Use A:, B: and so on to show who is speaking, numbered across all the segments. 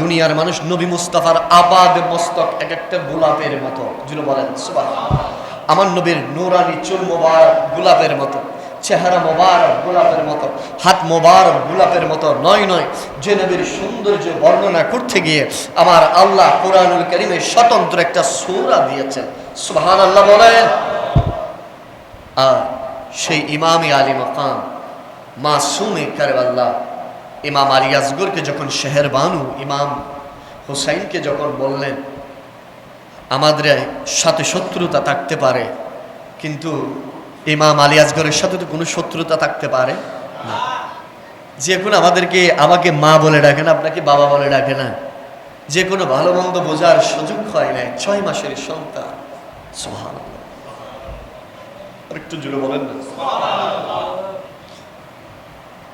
A: দুনিয়ার মানুষ নবী মুস্তাফার আবাদ মস্তক এক একটা গোলাপের মতো জুলো বলেন, সুবহানাল্লাহ। আমার নবীর নুরানি চুল মোবারক গোলাপের মতো, চেহারা মোবারক গোলাপের মতো, হাত মোবারক গোলাপের মতো নয় নয়, যে নবীর সৌন্দর্য বর্ণনা করতে গিয়ে আমার আল্লাহ কোরআনুল করিমে স্বতন্ত্র একটা সূরা দিয়েছেন সুবহান আল্লাহ বলেন, আর সেই ইমামি আলী মকাম, মাসুমে কারবাল্লাহ ইমাম আলী আসগরকে যখন শেহের বানু, ইমাম হুসাইনকে যখন বললেন, আমাদের সাথে শত্রুতা থাকতে পারে, কিন্তু ইমাম আলী সাথে তো কোনো শত্রুতা থাকতে পারে না। যে কোনো আমাদেরকে আমাকে মা বলে ডাকে না, আপনাকে বাবা বলে ডাকে না। যে কোনো ভালো মন্দ বোঝার সুযোগ হয় না ছয় মাসের সন্তান। সোহান একটু জুড়ে বলেন না।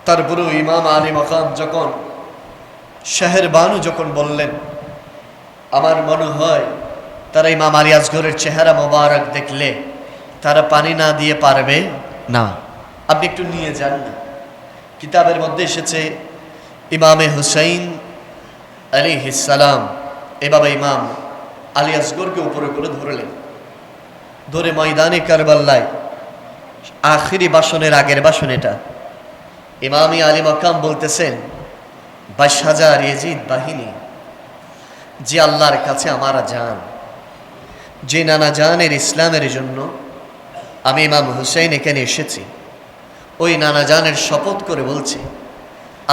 A: তারপরেও ইমাম আলী মকাম যখন শাহের বানু যখন বললেন, আমার মনে হয় তারা ইমাম আলী আসগরের চেহারা মোবারক দেখলে তারা পানি না দিয়ে পারবে না। আপনি একটু নিয়ে যান না। কিতাবের মধ্যে এসেছে, ইমামে হুসাইন আলী হিসালাম এভাবে ইমাম আলী আসগরকে উপরে করে ধরলেন। ধরে ময়দানে কারবাল্লায় আখিরি বাসনের আগের বাসন এটা। ইমামি আলী মকাম বলতেছেন, বাইশ হাজার এজিদ বাহিনী, যে আল্লাহর কাছে আমারা যান যে নানা জানের ইসলামের জন্য আমি ইমাম হুসেন এখানে এসেছি, ওই নানা জানের শপথ করে বলছি,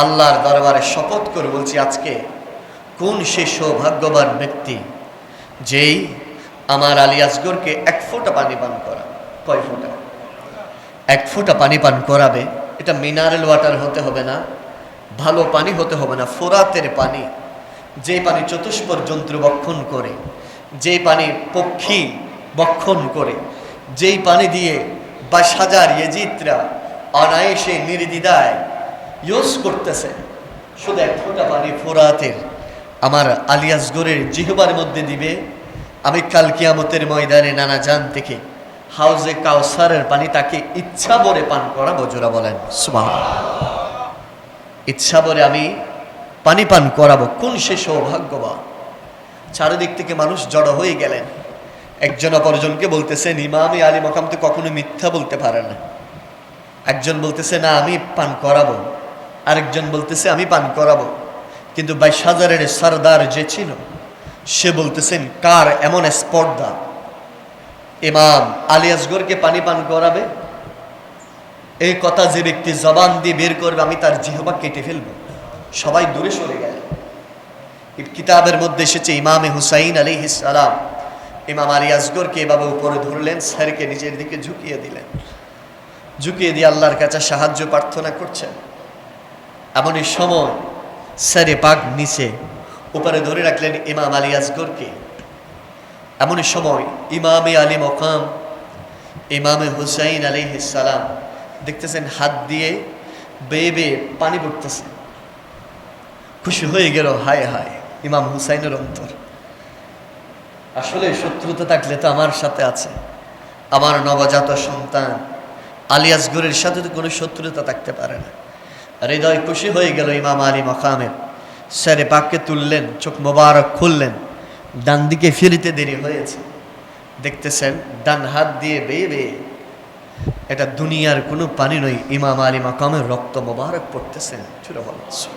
A: আল্লাহর দরবারে শপথ করে বলছি আজকে কোন সে সৌভাগ্যবান ব্যক্তি, যেই আমার আলী আসগরকে এক ফোঁটা পানি পান করা, কয় ফোঁটা? এক ফোঁটা পানি পান করাবে এটা মিনারেল ওয়াটার হতে হবে না, ভালো পানি হতে হবে না, ফোরাতের পানি। যে পানি চতুষ্পর যন্ত্র বক্ষণ করে, যেই পানি পক্ষী বক্ষণ করে, যেই পানি দিয়ে বাইশ হাজার ইয়েজিতরা অনায়াসে নির্দিদায় ইউজ করতেছে, শুধু এক ফোঁটা পানি ফোরাতের। আমার আলিয়াসগরের জিহবার মধ্যে দিবে, আমি কাল কিয়ামতের ময়দানে নানা জান থেকে হাউজে কাউসারের পানি তাকে ইচ্ছা ভরে পান করা বজুরা বলেন ইচ্ছা ভরে আমি পানি পান করাবো, কোন সে সৌভাগ্যবান? চারিদিক থেকে মানুষ জড়ো হয়ে গেলেন। একজন অপরজনকে বলতেছেন ইমামে আলী মকাম তো কখনো মিথ্যা বলতে পারে না। একজন বলতেছে, না, আমি পান করাবো। আরেকজন বলতেছে, আমি পান করাবো। কিন্তু বাইশ হাজারের সর্দার যে ছিল, সে বলতেছেন, কার এমন স্পর্ধা ইমাম আলী আসগরকে পানি পান করাবে, এই কথা যে ব্যক্তি জবান দিয়ে বের করবে, আমি তার জিহবা কেটে ফেলব। সবাই দূরে সরে গেল। কিতাবের মধ্যে এসেছে ইমামে হুসাইন আলী সালাম। ইমাম আলী আসগরকে এভাবে উপরে ধরলেন, স্যারকে নিজের দিকে ঝুঁকিয়ে দিলেন। ঝুঁকিয়ে দিয়ে আল্লাহর কাছে সাহায্য, প্রার্থনা করছেন। এমনই সময় স্যারে পাক নিচে উপরে ধরে রাখলেন ইমাম আলী আসগরকে। এমনই সময় ইমামে আলী মকাম, ইমামে হুসাইন আলী সালাম দেখতেছেন হাত দিয়ে বেয়ে বেয়ে পানি পড়তেছে। খুশি হয়ে গেল, হায় হায়, ইমাম হুসাইনের অন্তর। আসলে শত্রুতা থাকলে তো আমার সাথে আছে। আমার নবজাত সন্তান আলী আসগরের সাথে তো কোনো শত্রুতা থাকতে পারে না। হৃদয় খুশি হয়ে গেল ইমাম আলী মকামের। স্যারে পাককে তুললেন, চোখ মোবারক খুললেন। ডান দিকে ফিরিতে দেরি হয়েছে। দেখতেছেন, ডান হাত দিয়ে বেয়ে বেয়ে। এটা দুনিয়ার কোনো পানি নয়। ইমাম আলী মাকামের রক্ত মোবারক পড়তেছেন। ছোট বলছে